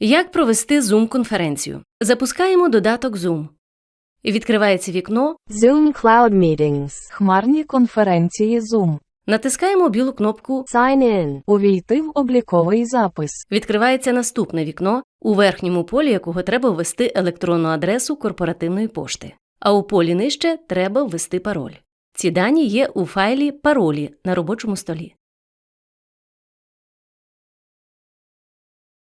Як провести Zoom-конференцію? Запускаємо додаток Zoom. Відкривається вікно, Zoom Cloud Meetings. Хмарні конференції Zoom. натискаємо білу кнопку, Sign in. Увійти в обліковий запис. відкривається наступне вікно, у верхньому полі якого треба ввести електронну адресу корпоративної пошти, а у полі нижче треба ввести пароль. Ці дані є у файлі паролі на робочому столі.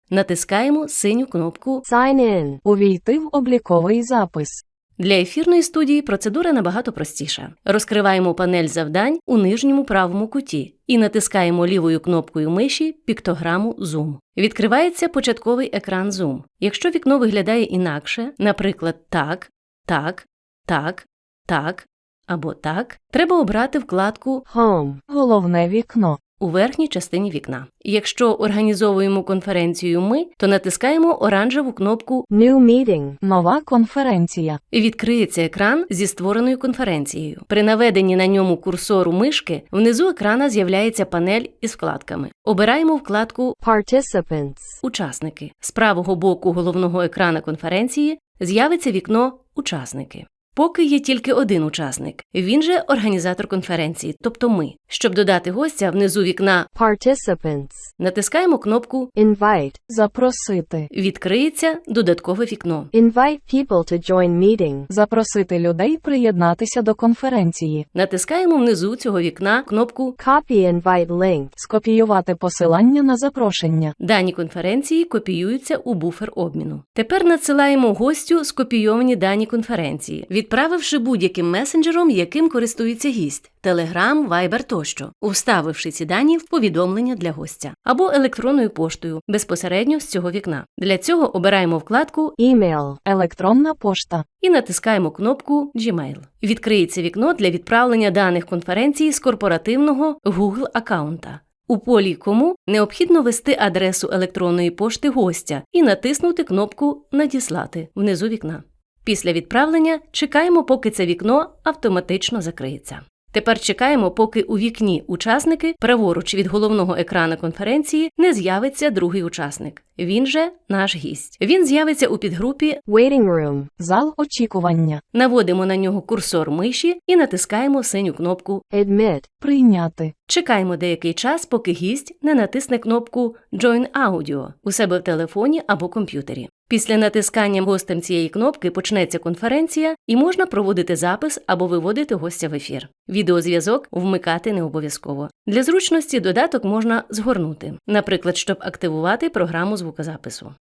Натискаємо синю кнопку Sign in. Увійти в обліковий запис. Для ефірної студії процедура набагато простіша. Розкриваємо панель завдань у нижньому правому куті і натискаємо лівою кнопкою миші піктограму Zoom. Відкривається початковий екран Zoom. Якщо вікно виглядає інакше, наприклад, так, так, так, так або так, треба обрати вкладку Home. Головне вікно. У верхній частині вікна. Якщо організовуємо конференцію ми, то натискаємо оранжеву кнопку New meeting. Нова конференція. Відкриється екран зі створеною конференцією. При наведенні на ньому курсору мишки внизу екрана з'являється панель із вкладками. Обираємо вкладку Participants. Учасники. З правого боку головного екрана конференції з'явиться вікно Учасники. Поки є тільки один учасник, він же організатор конференції, тобто ми. Щоб додати гостя внизу вікна, Participants. натискаємо кнопку Invite. Запросити. Відкриється додаткове вікно. Invite people to join meeting. Запросити людей приєднатися до конференції. Натискаємо внизу цього вікна кнопку Copy invite link. Скопіювати посилання на запрошення. Дані конференції копіюються у буфер обміну. Тепер надсилаємо гостю скопійовані дані конференції, відправивши будь-яким месенджером, яким користується гість Telegram, Viber тощо, вставивши ці дані в повідомлення для гостя або електронною поштою безпосередньо з цього вікна. Для цього обираємо вкладку Email. Електронна пошта. і натискаємо кнопку Gmail. Відкриється вікно для відправлення даних конференції з корпоративного Google аккаунта. У полі Кому необхідно ввести адресу електронної пошти гостя і натиснути кнопку Надіслати внизу вікна. Після відправлення чекаємо, поки це вікно автоматично закриється. Тепер чекаємо, поки у вікні учасники праворуч від головного екрана конференції не з'явиться другий учасник. Він же наш гість. Він з'явиться у підгрупі Waiting room. Зал очікування. Наводимо на нього курсор миші і натискаємо синю кнопку. Admit. Прийняти. Чекаємо деякий час, поки гість не натисне кнопку Join Audio у себе в телефоні або комп'ютері. Після натискання гостем цієї кнопки почнеться конференція і можна проводити запис або виводити гостя в ефір. Відеозв'язок вмикати не обов'язково. Для зручності додаток можна згорнути, наприклад, щоб активувати програму звукозапису.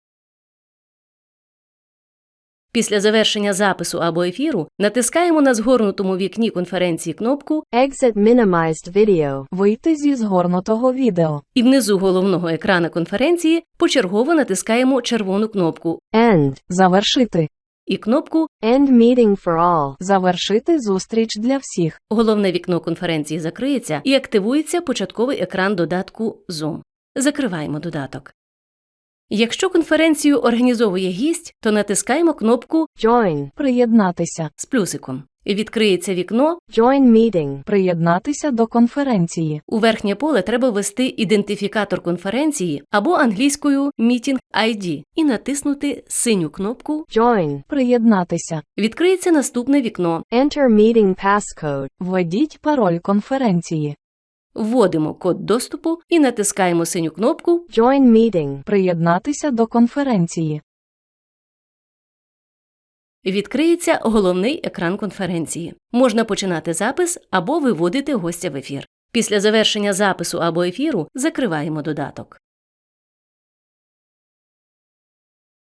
Після завершення запису або ефіру натискаємо на згорнутому вікні конференції кнопку Exit minimized video. Вийти зі згорнутого відео. і внизу головного екрана конференції почергово натискаємо червону кнопку End. Завершити. і кнопку End meeting for all. Завершити зустріч для всіх. Головне вікно конференції закриється і активується початковий екран додатку Zoom. Закриваємо додаток. Якщо конференцію організовує гість, то натискаємо кнопку Join. Приєднатися. з плюсиком. Відкриється вікно. Join meeting. Приєднатися до конференції. У верхнє поле треба ввести ідентифікатор конференції або англійською Meeting ID і натиснути синю кнопку. Join. Приєднатися. Відкриється наступне вікно. Enter meeting passcode. Введіть пароль конференції. Вводимо код доступу і натискаємо синю кнопку. Join meeting. Приєднатися до конференції. Відкриється головний екран конференції. Можна починати запис або виводити гостя в ефір. Після завершення запису або ефіру закриваємо додаток.